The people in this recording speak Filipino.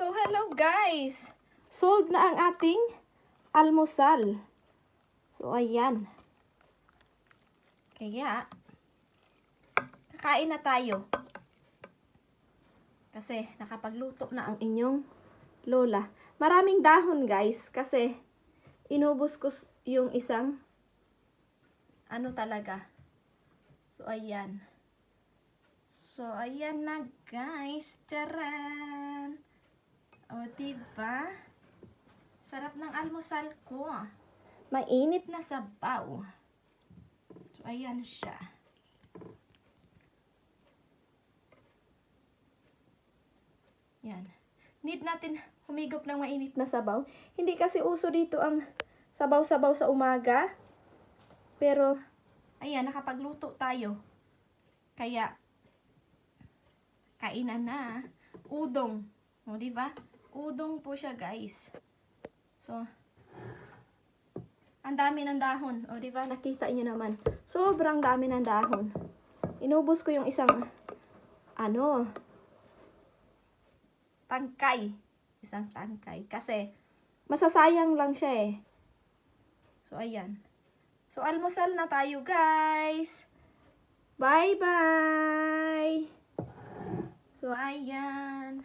So, hello guys! Sold na ang ating almusal. So, ayan. Kaya, kakain na tayo. Kasi, nakapagluto na ang inyong lola. Maraming dahon guys, kasi inubos ko yung isang ano talaga. So, ayan. So, ayan na guys. Charan! O, diba? Sarap ng almusal ko. Mainit na sabaw. So, ayan siya. Yan. Need natin humigop ng mainit na sabaw. Hindi kasi uso dito ang sabaw-sabaw sa umaga. Pero, ayan, nakapagluto tayo. Kaya, kainan na. Udong. O, di ba? Udong po siya, guys. So, ang dami ng dahon. O, di ba? Nakita niyo naman. Sobrang dami ng dahon. Inubos ko yung isang, ano, tangkay. Isang tangkay. Kasi, masasayang lang siya eh. So, ayan. So, almusal na tayo, guys. Bye-bye! So, ayan.